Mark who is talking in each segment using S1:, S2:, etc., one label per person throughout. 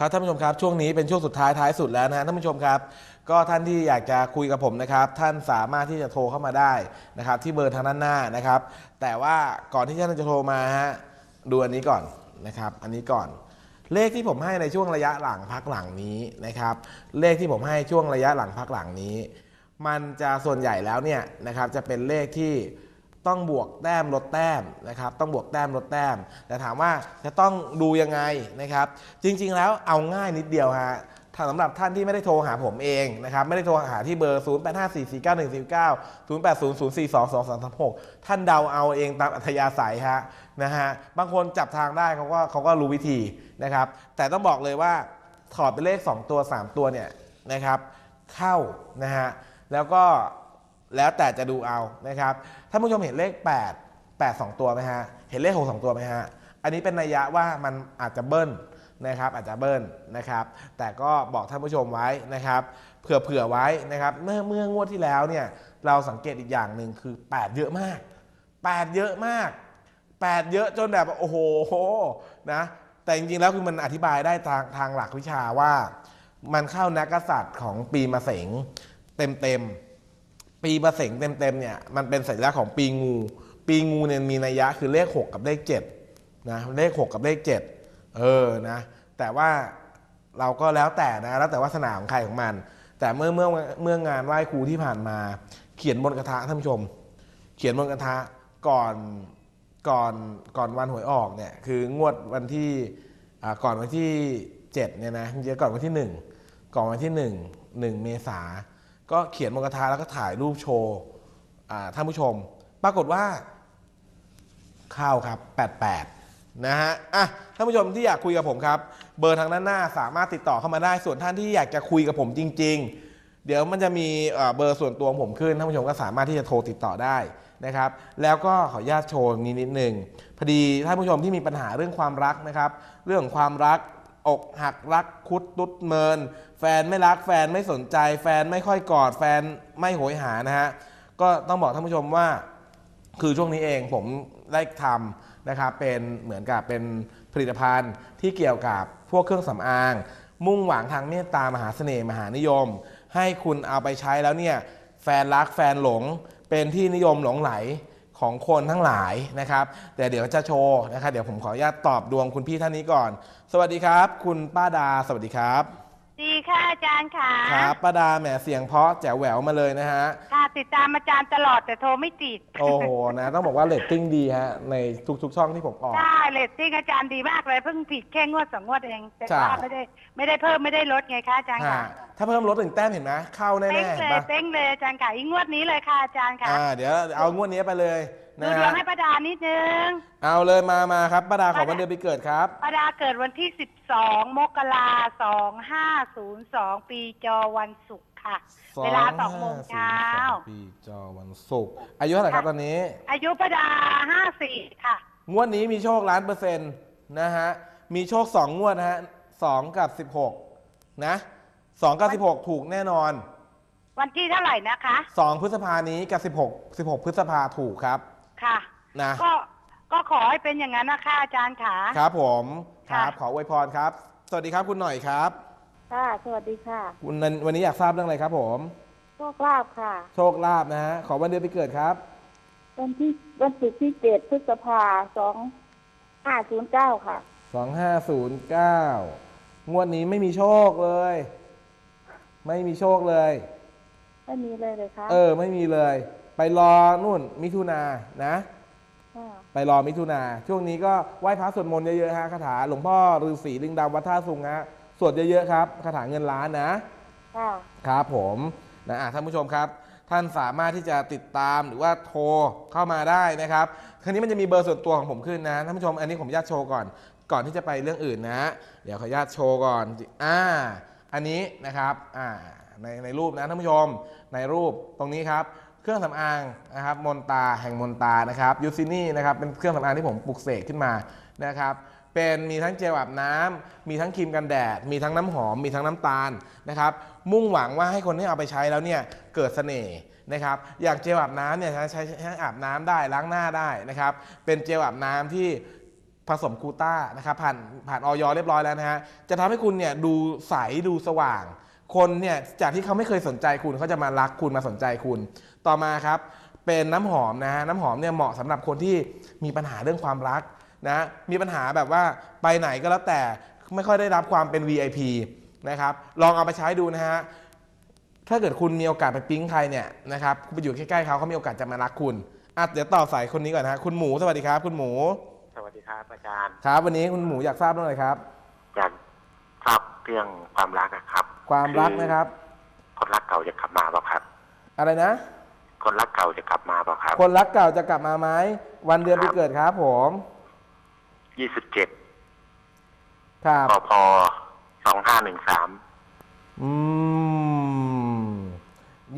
S1: ครับท่านผู้ชมครับช่วงนี้เป็นช่วงสุดท้ายท้ายสุดแล้วนะท่านผู้ชมครับ ก็ท่านที่อยากจะคุยกับผมนะครับ ท่านสามารถที่จะโทรเข้ามาได้นะครับ ที่เบอร์ทางด้านหน้านะครับ แต่ว่าก่อนที่ท่านจะโทรมาฮะดูอันนี้ก่อนนะครับ อันนี้ก่อน เลขที่ผมให้ในช่วงระยะหลังพักหลังนี้นะครับ เลขที่ผมให้ช่วงระยะหลังพักหลังนี้ มันจะส่วนใหญ่แล้วเนี่ยนะครับจะเป็นเลขที่ ต้องบวกแต้มลดแต้มนะครับต้องบวกแต้มลดแต้ม แต่ถามว่าจะต้องดูยังไงนะครับ จริง ๆ แล้วเอาง่ายนิดเดียวฮะถ้าสำหรับท่านที่ไม่ได้โทรหาผมเองนะครับไม่ได้โทรหาที่เบอร์ 0 8 5 4 4 9 1 4 9 0 8 0 0 4 2 2 2 3 6 ท่านเดาเอาเองตามอัธยาศัยฮะนะฮะบางคนจับทางได้เขาก็เขาก็รู้วิธีนะครับ แต่ต้องบอกเลยว่าถอดเป็นเลข 2 ตัว 3 ตัวเนี่ยนะครับเข้านะฮะแล้วก็ แล้วแต่จะดูเอานะครับท่านผู้ชมเห็นเลข 8 8 2 ตัวไหมฮะ เห็นเลข6 2ตัวไหมฮะ อันนี้เป็นนัยยะว่ามันอาจจะเบิ้ลนะครับอาจจะเบิ้ลนะครับ แต่ก็บอกท่านผู้ชมไว้นะครับเผื่อเผื่อไว้นะครับเมื่อเมื่องวดที่แล้วเนี่ยเราสังเกตอีกอย่างหนึ่งคือ 8 เยอะมาก 8 เยอะมาก 8 เยอะจนแบบโอ้โหนะแต่จริงๆแล้วคือมันอธิบายได้ทางทางหลักวิชาว่า มันเข้านักษัตริย์ของปีมะเสงเต็มเต็มๆ ปีมะเสงเต็มเต็มๆเนี่ยมันเป็นสัญลักษณ์ของปีงู ปีงูเนี่ยมีนัยยะคือเลข 6 กับเลข7นะเลข 6 กับเลข 7 เออนะแต่ว่าเราก็แล้วแต่นะแล้วแต่วาสนาของใครของมัน แต่เมื่อเมื่อเมื่องานไหว้ครูที่ผ่านมา เขียนบนกระทะท่านผู้ชม เขียนบนกระทะก่อนก่อนก่อนวันหวยออกเนี่ยคืองวดวันที่ก่อนวันที่7เนี่ยนะจริงๆก่อนวันที่ 1 ก่อนวันที่ 1 1 เมษา ก็เขียนบนกระทะแล้วก็ถ่ายรูปโชว์ท่านผู้ชม ปรากฏว่าเข้าครับ 88 นะฮะอะท่านผู้ชมที่อยากคุยกับผมครับ เบอร์ทางด้านหน้าสามารถติดต่อเข้ามาได้ส่วนท่านที่อยากจะคุยกับผมจริง ๆ เดี๋ยวมันจะมีเบอร์ส่วนตัวของผมขึ้นท่านผู้ชมก็สามารถที่จะโทรติดต่อได้นะครับ แล้วก็ขออนุญาตโชว์นี้นิดหนึ่งพอดีท่านผู้ชมที่มีปัญหาเรื่องความรักนะครับ เรื่องความรัก อกหักรักคุดตุดเมิน แฟนไม่รักแฟนไม่สนใจ แฟนไม่ค่อยกอดแฟนไม่โหยหานะฮะก็ต้องบอกท่านผู้ชมว่า คือช่วงนี้เองผมได้ทำนะครับเป็นเหมือนกับเป็นผลิตภัณฑ์ที่เกี่ยวกับพวกเครื่องสำอาง มุ่งหวังทางเมตตามหาเสน่ห์มหานิยม ให้คุณเอาไปใช้แล้วเนี่ยแฟนรักแฟนหลงเป็นที่นิยมหลงไหล ของคนทั้งหลายนะครับ แต่เดี๋ยวจะโชว์นะครับเดี๋ยวผมขออนุญาตตอบดวงคุณพี่ท่านนี้ก่อน สวัสดีครับ คุณป้าดาสวัสดีครับ
S2: ค่ะอาจารย์ค่ะ
S1: ครับป้าดาแหมเสียงเพราะแจ๋วแหววมาเลยนะฮะ
S2: ค่ะติดตามอาจารย์ตลอดแต่โทรไม่ติด
S1: โอ้โหนะ ต้องบอกว่าเรตติ้งดีฮะ ในทุกๆ ช่องที่ผมออก
S2: ใช่เลตติ้งอาจารย์ดีมากเลยเพิ่งผิดแค่งวดสองงวดเองแต่
S1: ใช่
S2: ว่าไม่ได้ไม่ได้เพิ่มไม่ได้ลดไงคะอาจารย์
S1: ฮะ
S2: ค่ะ
S1: ถ้าเพิ่มลดหนึ่งแต้มเห็นไหมเข้าแน่
S2: เต้ง
S1: ๆเห็
S2: เล
S1: น
S2: ย
S1: ปะ
S2: เต้งเลยอาจารย์ค่ะอีกงวดนี้เลยค่ะอาจารย์ค่ะ
S1: อ่าเดี๋ยวเอางวดนี้ไปเลย
S2: ดู
S1: นะ
S2: ดว
S1: ฮะ
S2: งให้ประดานิดนึง
S1: เอาเลยมามาครับป้าดาขอ
S2: ป้าดา
S1: วันเดือนปีเกิดครับ
S2: ประดาเกิดวันที่สิบสองมกราสองห้าศูนย์สองปีจอวันศุกร์ค่ะ เวลาสองโมงเช้า
S1: 2502ปีจอวันศุกร์อายุเท่าไหร่ครับตอนนี้
S2: อายุประดาห้าสี่ค่ะ
S1: งวดนี้มีโชคล้านเปอร์เซ็นต์นะฮะ มีโชคสองงวดนะฮะสองกับสิบหกนะสองกับสิบหกถูกแน่นอน
S2: วันที่เท่าไหร่นะคะ
S1: สองพฤษภานี้กับสิบหกสิบหกพฤษภาถูกครับ
S2: ค่ะ
S1: นะ
S2: ก็ก็ขอให้เป็นอย่างนั้นนะคะอาจารย์ค่ะ
S1: ครับผมค
S2: ค่ะ
S1: รับขออวยพรครับ สวัสดีครับคุณหน่อยครับ
S3: ค่ะ สวัสดีค่ะ
S1: คุณนันวันนี้อยากทราบเรื่องอะไรครับผม
S3: โชคลาภค่ะ
S1: โชคลาภนะฮะขอวันเดือนปีเกิดครับ
S3: วันที่วันศุกร์ที่เจ็ดพฤษภาสองห้าศูนย์เก้าค่ะ
S1: 2509 งวดนี้ไม่มีโชคเลย ไม่มีโชคเลย
S3: ไม่มีเลยเลยค่ะ
S1: เออ ไม่มีเลย ไปรอนู่นมิถุนานะ
S3: ค่ะ
S1: ไปรอมิถุนาช่วงนี้ก็ไหว้พระสวดมนต์เยอะๆฮะคาถาหลวงพ่อฤาษีลิงดำวัดท่าสุงฮะสวดเยอะๆครับคาถาเงินล้านนะ
S3: ค่ะ
S1: ครับผมนะอะท่านผู้ชมครับ ท่านสามารถที่จะติดตามหรือว่าโทรเข้ามาได้นะครับคราวนี้มันจะมีเบอร์ส่วนตัวของผมขึ้นนะท่านผู้ชมอันนี้ผมอนุญาตโชว์ก่อน ก่อนที่จะไปเรื่องอื่นนะ เดี๋ยวขออนุญาตโชว์ก่อนอ่าอันนี้นะครับอ่าในในรูปนะท่านผู้ชมในรูปตรงนี้ครับเครื่องสำอางนะครับมนตาแห่งมนตานะครับยูซินี่นะครับเป็นเครื่องสำอางที่ผมปลุกเสกขึ้นมานะครับเป็นมีทั้งเจลอาบน้ำมีทั้งครีมกันแดด มีทั้งน้ำหอม มีทั้งน้ำตาลนะครับมุ่งหวังว่าให้คนที่เอาไปใช้แล้วเนี่ยเกิดเสน่ห์นะครับอย่างเจลอาบน้ำเนี่ยใช้ใช้อาบน้ำได้ล้างหน้าได้นะครับเป็นเจลอาบน้ำที่ผสมกูต้านะครับผ่านผ่านออยเรียบร้อยแล้วนะฮะจะทำให้คุณเนี่ยดูใสดูสว่าง คนเนี่ยจากที่เขาไม่เคยสนใจคุณเขาจะมารักคุณมาสนใจคุณ ต่อมาครับเป็นน้ำหอมนะฮะน้ำหอมเนี่ยเหมาะสำหรับคนที่มีปัญหาเรื่องความรักนะมีปัญหาแบบว่าไปไหนก็แล้วแต่ไม่ค่อยได้รับความเป็น VIP นะครับลองเอาไปใช้ดูนะฮะถ้าเกิดคุณมีโอกาสไปปิ๊งใครเนี่ยนะครับคุณไปอยู่ใกล้ๆเขาเขามีโอกาสจะมารักคุณอะเดี๋ยวต่อสายคนนี้ก่อนนะฮะคุณหมูสวัสดีครับ คุณหมู
S4: สวัสดีครับอาจารย์
S1: ครับ วันนี้คุณหมูอยากทราบเรื่องอะไรครับ
S4: อยากทราบเรื่องความรักอะครับ
S1: ความรักนะครับ
S4: คนรักเก่าจะกลับมาเปล่าครับ
S1: อะไรนะ
S4: คนรักเก่าจะกลับมาเปล่าครับ
S1: คนรักเก่าจะกลับมาไหมวันเดือนปีเกิดครับ ผม
S4: ยี่สิบเจ็ด
S1: ครับ
S4: ปพสองห้าหนึ่งสาม
S1: อืม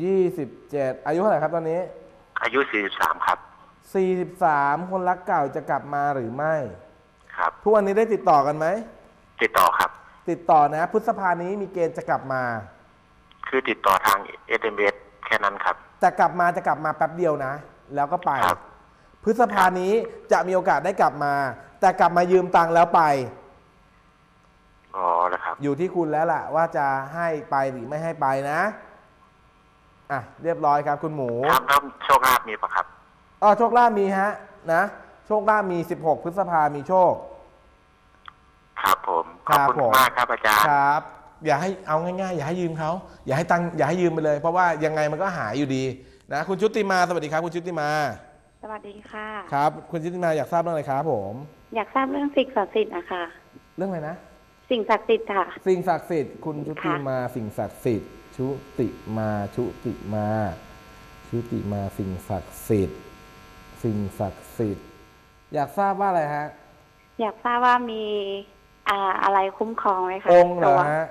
S1: ยี่สิบเจ็ดอายุเท่าไหร่ครับตอนนี้
S4: อายุสี่สิบสามครับ
S1: สี่สิบสามคนรักเก่าจะกลับมาหรือไม่
S4: ครับ
S1: ทุกวันนี้ได้ติดต่อกันไหม
S4: ติดต่อครับ
S1: ติดต่อนะพฤษภานี้มีเกณฑ์จะกลับมา
S4: คือติดต่อทางเอสเอ็มเอสแค่นั้นครับ
S1: จะกลับมาจะกลับมาแป๊บเดียวนะ แล้วก็ไป
S4: ครับ
S1: พฤษภานี้จะมีโอกาสได้กลับมา แต่กลับมายืมตังค์แล้วไป
S4: อ๋อแล้วครับ
S1: อยู่ที่คุณแล้วล่ะ ว่าจะให้ไปหรือไม่ให้ไปนะ อะ เรียบร้อยครับคุณหมู
S4: ครับแล้วโชคลาภมีปะครับ
S1: อ๋อโชคลาภมีฮะนะ โชคลาภมี 16 พฤษภามีโชค
S4: ครับผม
S1: ค
S4: ข
S1: รั
S4: อ
S1: บบ
S4: คุณ
S1: ผม
S4: มากครับอาจารย์
S1: ครับ อย่าให้เอาง่ายๆ อย่าให้ยืมเขาอย่าให้ตังค์อย่าให้ยืมไปเลย เพราะว่ายังไงมันก็หายอยู่ดีนะคุณชุติมาสวัสดีครับ คุณชุติมา
S3: สวัสดีค่ะ
S1: ครับ คุณชุติมาอยากทราบเรื่องอะไรครับผม
S3: อยากทราบเรื่องสิ่งศักดิ์สิทธิ์นะคะ
S1: เรื่องอะไรนะ
S3: สิ่งศักดิ์สิทธิ์ค่ะ
S1: สิ่งศักดิ์สิทธิ์คุณชุติ
S3: ค่ะ
S1: มาสิ่งศักดิ์สิทธิ์ชุติมาชุติมาชุติมาสิ่งศักดิ์สิทธิ์สิ่งศักดิ์สิทธิ์อยากทราบว่าอะไรฮะ
S3: อยากทราบว่ามี อ่าอะไรคุ้มครองไหมคะ
S1: องค์เหรอ
S3: ตัว
S1: ฮะ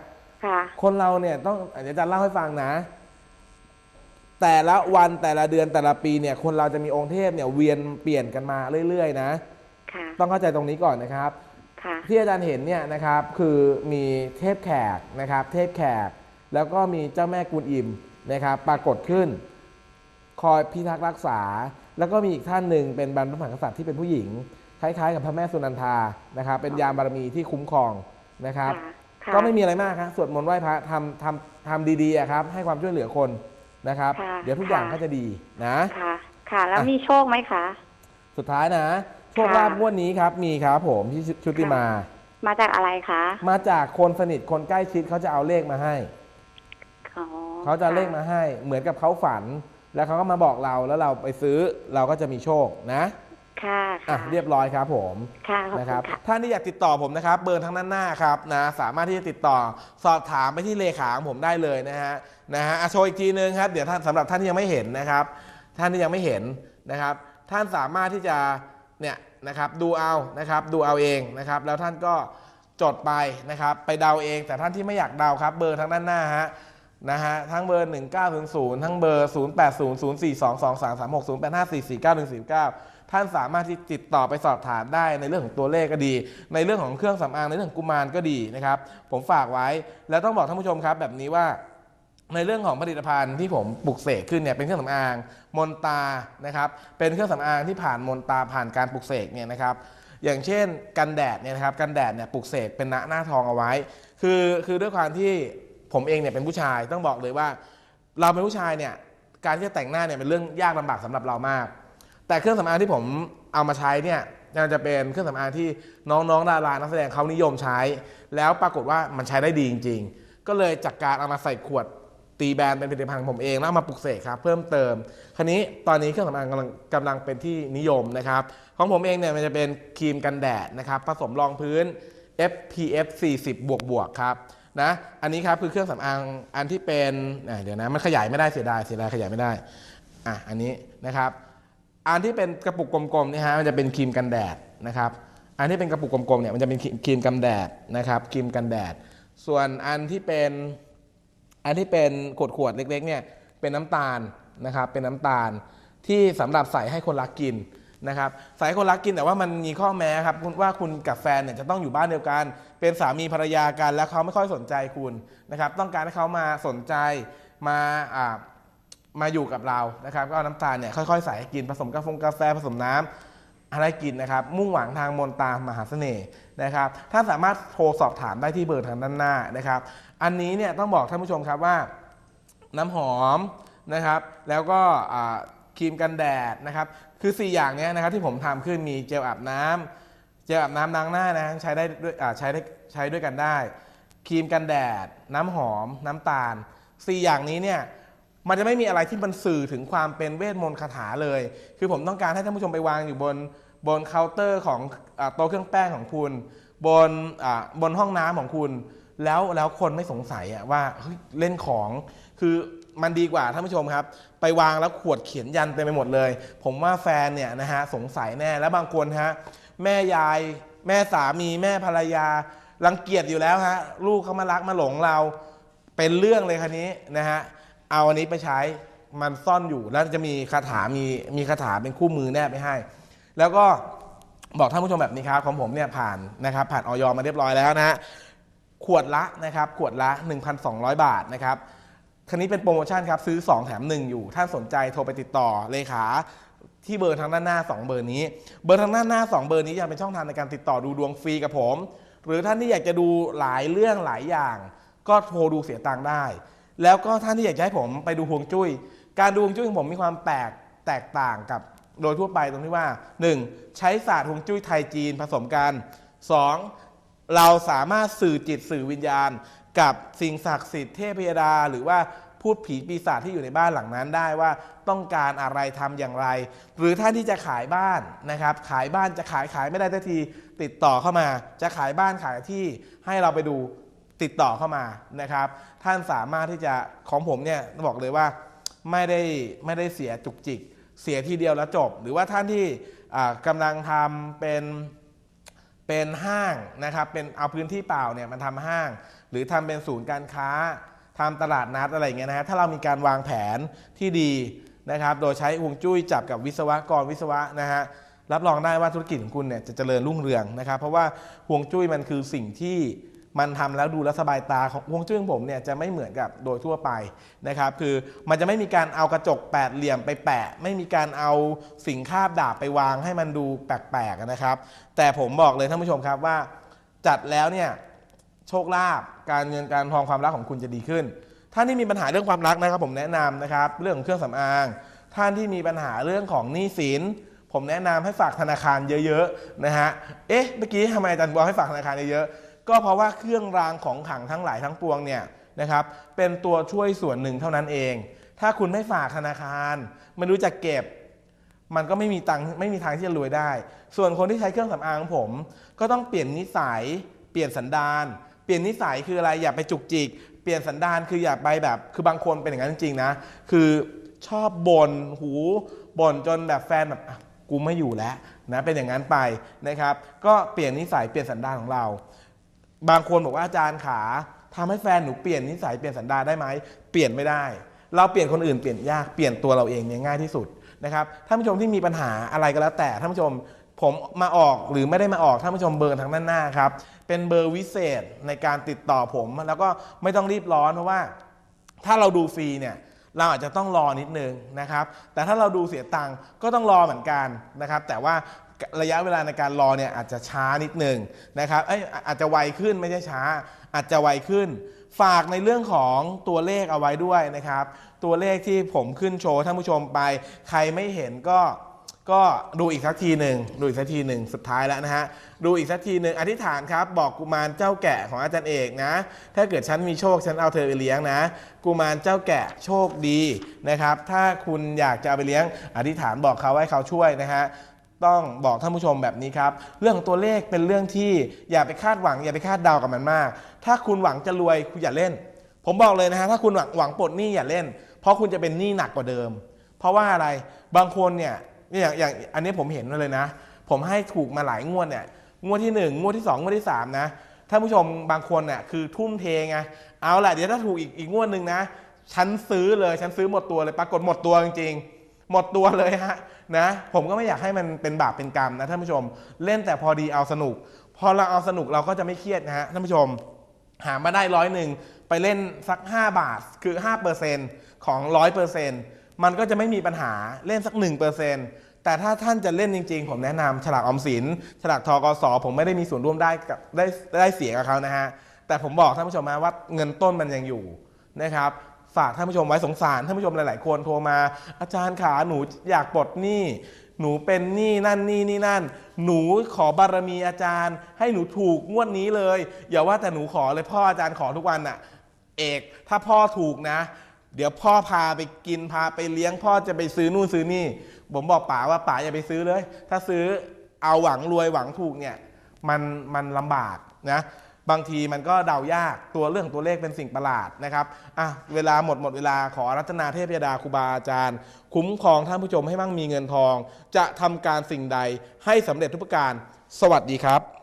S3: ค่ะ
S1: คนเราเนี่ยต้องอาจารย์เล่าให้ฟังนะ แต่ละวันแต่ละเดือนแต่ละปีเนี่ย คนเราจะมีองค์เทพเนี่ยเวียนเปลี่ยนกันมาเรื่อยๆนะ
S3: ค่ะ
S1: ต้องเข้าใจตรงนี้ก่อนนะครับ
S3: ค่ะ
S1: ที่อาจารย์เห็นเนี่ยนะครับคือมีเทพแขกนะครับ เทพแขก แล้วก็มีเจ้าแม่กุนอิมนะครับ ปรากฏขึ้น คอยพิทักษ์รักษา แล้วก็มีอีกท่านหนึ่งเป็นบรรพมหากษัตริย์ที่เป็นผู้หญิง คล้ายๆ กับพระแม่สุนันทานะครับ เป็นยามบารมีที่คุ้มครองนะครับ
S3: ค่ะค่ะ
S1: ก็ไม่มีอะไรมากครับสวดมนต์ไหว้พระทำทำทำดีๆอะครับ ให้ความช่วยเหลือคนนะครับ
S3: ค่ะ
S1: เดี๋ยวทุกอย่าง
S3: ค่ะ
S1: ก็จะดีนะ
S3: ค่ะ ค่ะ แล้ว
S1: อะ
S3: มีโชคไหมคะ
S1: สุดท้ายนะโชค
S3: ค่ะ
S1: ลาภงวดนี้ครับ มีครับผมที่ชุชุติมา
S3: มาจากอะไรคะ
S1: มาจากคนสนิทคนใกล้ชิดเขาจะเอาเลขมาให้
S3: อ๋อ
S1: เขาจะเอาเลขมาให้ เหมือนกับเขาฝัน แล้วเขาก็มาบอกเราแล้วเราไปซื้อเราก็จะมีโชคนะ
S3: ค่ะ
S1: อะ
S3: ค่ะ
S1: เรียบร้อยครับผม
S3: ค่ะขอบ
S1: นะค
S3: คุ
S1: รับ
S3: ณค่ะ
S1: ท่านที่อยากติดต่อผมนะครับ เบอร์ทางด้านหน้าครับนะสามารถที่จะติดต่อสอบถามไปที่เลขาของผมได้เลยนะฮะนะฮะอะโชว์อีกทีนึงครับเดี๋ยวท่านสำหรับท่านที่ยังไม่เห็นนะครับ ท่านที่ยังไม่เห็นนะครับ ท่านสามารถที่จะเนี่ยนะครับดูเอานะครับดูเอาเองนะครับ แล้วท่านก็จดไปนะครับ ไปเดาเอง แต่ท่านที่ไม่อยากเดาครับ เบอร์ทางด้านหน้าฮะ นะฮะทั้งเบอร์ 1900 ทั้งเบอร์ 0800422336 0854491149 ท่านสามารถที่ติดต่อไปสอบถามได้ในเรื่องของตัวเลขก็ดี ในเรื่องของเครื่องสำอางในเรื่องกุมารก็ดีนะครับ ผมฝากไว้แล้วต้องบอกท่านผู้ชมครับแบบนี้ว่าในเรื่องของผลิตภัณฑ์ที่ผมปลุกเสกขึ้นเนี่ยเป็นเครื่องสำอางมนตานะครับเป็นเครื่องสำอางที่ผ่านมนตาผ่านการปลุกเสกเนี่ยนะครับอย่างเช่นกันแดดเนี่ยนะครับกันแดดเนี่ยปลุกเสกเป็นหน้าหน้าทองเอาไว้ คือคือด้วยความที่ผมเองเนี่ยเป็นผู้ชายต้องบอกเลยว่า เราเป็นผู้ชายเนี่ยการที่จะแต่งหน้าเนี่ยเป็นเรื่องยากลำบากสำหรับเรามาก แต่เครื่องสำอางที่ผมเอามาใช้เนี่ยยังจะเป็นเครื่องสำอางที่น้องๆดารานักแสดงเขานิยมใช้ แล้วปรากฏว่ามันใช้ได้ดีจริง ๆ ก็เลยจัดการเอามาใส่ขวดตีแบรนด์เป็นผลิตภัณฑ์ของผมเองแล้วเอามาปลุกเสกครับเพิ่มเติม คราวนี้ตอนนี้เครื่องสำอางกำลังกำลังเป็นที่นิยมนะครับของผมเองเนี่ยมันจะเป็นครีมกันแดดนะครับผสมรองพื้น FPF 40 บวกบวกครับนะอันนี้ครับคือเครื่องสำอางอันที่เป็นเดี๋ยวนะมันขยายไม่ได้เสียดายเสียดายขยายไม่ได้อะอันนี้นะครับ อันที่เป็นกระปุกกลมๆนี่ฮะมันจะเป็นครีมกันแดดนะครับอันที่เป็นกระปุกกลมๆเนี่ยมันจะเป็นครีมกันแดดนะครับครีมกันแดด ส่วนอันที่เป็นอันที่เป็นขวดขวดๆเล็กๆเนี่ยเป็นน้ำตาลนะครับเป็นน้ำตาลที่สำหรับใส่ให้คนรักกินนะครับใส่ให้คนรักกินแต่ว่ามันมีข้อแม้ครับว่าคุณกับแฟนเนี่ยจะต้องอยู่บ้านเดียวกัน เป็นสามีภรรยากันแล้วเขาไม่ค่อยสนใจคุณนะครับต้องการให้เขามาสนใจมาอ่า มาอยู่กับเรานะครับ ก็เอาน้ำตาลเนี่ยค่อยๆใส่ให้กินผสมกาแฟกาแฟผสมน้ำอะไรกินนะครับ มุ่งหวังทางมนตามหาเสน่ห์นะครับท่าสามารถโทรสอบถามได้ที่เบอร์ทางด้านหน้านะครับ อันนี้เนี่ยต้องบอกท่านผู้ชมครับว่า น้ำหอมนะครับ แล้วก็ครีมกันแดดนะครับ คือ 4 อย่างนี้นะครับที่ผมทำขึ้นมีเจลอาบน้ำเจลอาบน้ำล้างหน้านะใช้ได้ด้วยใช้ได้ใช้ด้วยกันได้ครีมกันแดด น้ำหอม น้ำตาล 4 อย่างนี้เนี่ย มันจะไม่มีอะไรที่มันสื่อถึงความเป็นเวทมนต์คาถาเลย คือผมต้องการให้ท่านผู้ชมไปวางอยู่บนบนเคาน์เตอร์ของอโต๊ะเครื่องแป้งของคุณ บนบนห้องน้ำของคุณ แล้วแล้วคนไม่สงสัยว่าเฮ้ยเล่นของ คือมันดีกว่าท่านผู้ชมครับ ไปวางแล้วขวดเขียนยันเต็มไปหมดเลย ผมว่าแฟนเนี่ยนะฮะสงสัยแน่แล้วบางคนฮะแม่ยาย แม่สามีแม่ภรรยารังเกียจอยู่แล้วฮะลูกเขามารักมาหลงเราเป็นเรื่องเลยคันนี้นะฮะ เอาอันนี้ไปใช้มันซ่อนอยู่แล้วจะมีคาถามีมีคาถาเป็นคู่มือแนบไปให้ แล้วก็บอกท่านผู้ชมแบบนี้ครับของผมเนี่ยผ่านนะครับผ่านออยมาเรียบร้อยแล้วนะฮะขวดละนะครับขวดละ 1,200 บาทนะครับคันนี้เป็นโปรโมชั่นครับซื้อ 2 แถม 1 อยู่ ถ้าสนใจโทรไปติดต่อเลขาที่เบอร์ทางด้านหน้า 2 เบอร์นี้ เบอร์ทางด้านหน้า 2 เบอร์นี้ยังเป็นช่องทางในการติดต่อดูดวงฟรีกับผม หรือท่านที่อยากจะดูหลายเรื่องหลายอย่าง ก็โทรดูเสียตังค์ได้ แล้วก็ท่านที่อยากจะให้ผมไปดูฮวงจุ้ย การดูฮวงจุ้ยของผมมีความแปลกแตกต่างกับโดยทั่วไปตรงที่ว่า 1. ใช้ศาสตร์ฮวงจุ้ยไทยจีนผสมกัน 2. เราสามารถสื่อจิตสื่อวิญญาณ กับสิ่งศักดิ์สิทธิ์เทพยดา หรือว่าพูดผีปีศาจที่อยู่ในบ้านหลังนั้นได้ว่าต้องการอะไรทำอย่างไร หรือท่านที่จะขายบ้านนะครับ ขายบ้านจะขายขายไม่ได้ทันทีติดต่อเข้ามา จะขายบ้านขายที่ให้เราไปดู ติดต่อเข้ามานะครับ ท่านสามารถที่จะของผมเนี่ยบอกเลยว่าไม่ได้ไม่ได้เสียจุกจิก เสียทีเดียวแล้วจบ หรือว่าท่านที่อ่ากำลังทำเป็นเป็นห้างนะครับ เป็นเอาพื้นที่เปล่าเนี่ยมันทำห้าง หรือทำเป็นศูนย์การค้าทำตลาดนัดอะไรเงี้ยนะฮะถ้าเรามีการวางแผนที่ดีนะครับ โดยใช้ฮวงจุ้ยจับกับวิศวกรวิศวะนะฮะรับรองได้ว่าธุรกิจของคุณเนี่ยจะเจริญรุ่งเรืองนะครับ เพราะว่าฮวงจุ้ยมันคือสิ่งที่ มันทำแล้วดูแลสบายตาของฮวงจุ้ยของผมเนี่ยจะไม่เหมือนกับโดยทั่วไปนะครับคือมันจะไม่มีการเอากระจกแปดเหลี่ยมไปแปะ ไม่มีการเอาสิ่งคาบดาบไปวางให้มันดูแปลกๆนะครับ แต่ผมบอกเลยท่านผู้ชมครับว่า จัดแล้วเนี่ยโชคลาภการเงินการทองความรักของคุณจะดีขึ้น ท่านที่มีปัญหาเรื่องความรักนะครับผมแนะนำนะครับเรื่องของเครื่องสำอาง ท่านที่มีปัญหาเรื่องของหนี้สินผมแนะนำให้ฝากธนาคารเยอะๆนะฮะเอ๊ะเมื่อกี้ทำไมอาจารย์บอกให้ฝากธนาคารเยอะๆ ก็เพราะว่าเครื่องรางของขลังทั้งหลายทั้งปวงเนี่ยนะครับเป็นตัวช่วยส่วนหนึ่งเท่านั้นเอง ถ้าคุณไม่ฝากธนาคารไม่รู้จักเก็บ มันก็ไม่มีตังไม่มีทางที่จะรวยได้ ส่วนคนที่ใช้เครื่องสำอางของผม ก็ต้องเปลี่ยนนิสัย เปลี่ยนสันดานเปลี่ยนนิสัยคืออะไรอย่าไปจุกจิก เปลี่ยนสันดานคืออย่าไปแบบ คือบางคนเป็นอย่างนั้นจริงๆนะคือชอบบ่นหูบ่นจนแบบแฟนแบบกูไม่อยู่แล้วนะเป็นอย่างนั้นไปนะครับ ก็เปลี่ยนนิสัยเปลี่ยนสันดานของเรา บางคนบอกว่าอาจารย์ขาทำให้แฟนหนูเปลี่ยนนิสัยเปลี่ยนสันดาได้ไหมเปลี่ยนไม่ได้ เราเปลี่ยนคนอื่นเปลี่ยนยากเปลี่ยนตัวเราเองเนี่ยง่ายที่สุดนะครับท่านผู้ชมที่มีปัญหาอะไรก็แล้วแต่ท่านผู้ชมผมมาออกหรือไม่ได้มาออกท่านผู้ชมเบอร์ทางด้านหน้าครับเป็นเบอร์วิเศษในการติดต่อผม แล้วก็ไม่ต้องรีบร้อนเพราะว่า ถ้าเราดูฟรีเนี่ยเราอาจจะต้องรอนิดนึงนะครับ แต่ถ้าเราดูเสียตังค์ก็ต้องรอเหมือนกันนะครับ แต่ว่า ระยะเวลาในการรอเนี่ยอาจจะช้านิดหนึ่งนะครับเอ้ยอาอาจจะไวขึ้นไม่ใช่ช้า อาจจะไวขึ้น ฝากในเรื่องของตัวเลขเอาไว้ด้วยนะครับ ตัวเลขที่ผมขึ้นโชว์ท่านผู้ชมไป ใครไม่เห็นก็ก็ดูอีกสักทีหนึ่งดูอีกสักทีหนึ่งสุดท้ายแล้วนะฮะดูอีกสักทีหนึ่งอธิษฐานครับ บอกกุมารเจ้าแกะของอาจารย์เอกนะ ถ้าเกิดฉันมีโชคฉันเอาเธอไปเลี้ยงนะ กุมารเจ้าแกะโชคดีนะครับ ถ้าคุณอยากจะเอาไปเลี้ยง อธิษฐานบอกเขาให้เขาช่วยนะฮะ ต้องบอกท่านผู้ชมแบบนี้ครับ เรื่องของตัวเลขเป็นเรื่องที่อย่าไปคาดหวัง อย่าไปคาดเดากับมันมาก ถ้าคุณหวังจะรวยคุณอย่าเล่น ผมบอกเลยนะฮะถ้าคุณหวังหวังปลดหนี้อย่าเล่น เพราะคุณจะเป็นหนี้หนักกว่าเดิม เพราะว่าอะไรบางคนเนี่ยอย่างอย่างอันนี้ผมเห็นมาเลยนะ ผมให้ถูกมาหลายงวดเนี่ยงวดที่หนึ่งงวดที่สองงวดที่สามนะท่านผู้ชมบางคนเนี่ยคือทุ่มเทไงเอาแหละเดี๋ยวถ้าถูกอีกอีกงวดหนึ่งนะฉันซื้อเลยฉันซื้อหมดตัวเลยปรากฏหมดตัวจริงๆ หมดตัวเลยฮะนะผมก็ไม่อยากให้มันเป็นบาปเป็นกรรมนะท่านผู้ชม เล่นแต่พอดีเอาสนุก พอเราเอาสนุกเราก็จะไม่เครียดนะฮะท่านผู้ชม หามาได้ร้อยหนึ่งไปเล่นสัก 5 บาทคือ 5%ของ 100%มันก็จะไม่มีปัญหาเล่นสัก1%ถแต่ถ้าท่านจะเล่นจริงๆ ผมแนะนำฉลากออมสิน ฉลากทกสผมไม่ได้มีส่วนร่วมได้กับได้ได้เสียกับเขานะฮะแต่ผมบอกท่านผู้ชมมาว่าเงินต้นมันยังอยู่นะครับ ฝากท่านผู้ชมไว้สงสารท่านผู้ชมหลาย ๆ คนโทรมา อาจารย์ขาหนูอยากปลดหนี้หนูเป็นหนี้นั่นหนี้นี่นั่น หนูขอบารมีอาจารย์ ให้หนูถูกงวดนี้เลย อย่าว่าแต่หนูขอเลยพ่ออาจารย์ขอทุกวันน่ะ เอก ถ้าพ่อถูกนะ เดี๋ยวพ่อพาไปกินพาไปเลี้ยงพ่อจะไปซื้อนู่นซื้อนี่ ผมบอกป๋าว่าป๋าอย่าไปซื้อเลย ถ้าซื้อเอาหวังรวยหวังถูกเนี่ย มันมันลำบากนะ บางทีมันก็เดายากตัวเรื่องตัวเลขเป็นสิ่งประหลาดนะครับอะเวลาหมดหมดเวลาขอรัตนาเทพยดาครูบาอาจารย์ คุ้มครองท่านผู้ชมให้มั่งมีเงินทอง จะทำการสิ่งใดให้สำเร็จทุกประการ สวัสดีครับ